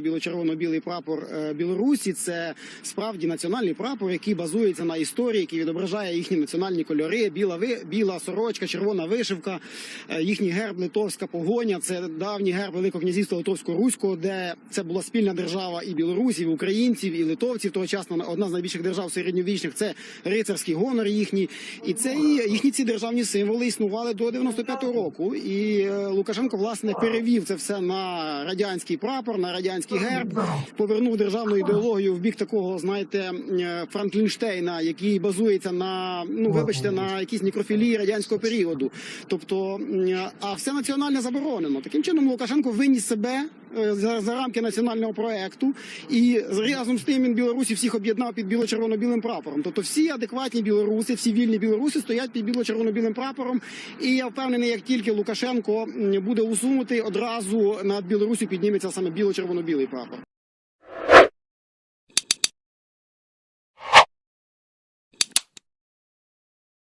Біло-червоно-білий прапор е, Білорусі це справді національний прапор, який базується на історії, який відображає їхні національні кольори. Біла ви біла сорочка, червона вишивка, е, їхній герб литовська погоня. Це давній герб Великого князівства Литовсько-Руського, де це була спільна держава і білорусів, і українців, і литовців. Тогочасно одна з найбільших держав середньовічних. Це рицарський гонор їхній, і це їхні ці державні символи існували до 95-го року. І е, Лукашенко власне перевів це все на радянський прапор, на радянський герб, повернув державну ідеологію в бік такого, знаєте, е, Франклінштейна, який базується на ну вибачте на якійсь некрофілії радянського періоду. Тобто, а все національне заборонено. Таким чином Лукашенко виніс себе е, за, за рамки національного проекту, і разом з тим він Білорусі всіх об'єднав під біло-червоно-білим прапором. Тобто всі адекватні білоруси, всі вільні білоруси стоять під біло-червоно-білим прапором. І я впевнений, як тільки Лукашенко буде усунутий, одразу над Білорусі підніметься саме біло-червоно-білий прапор.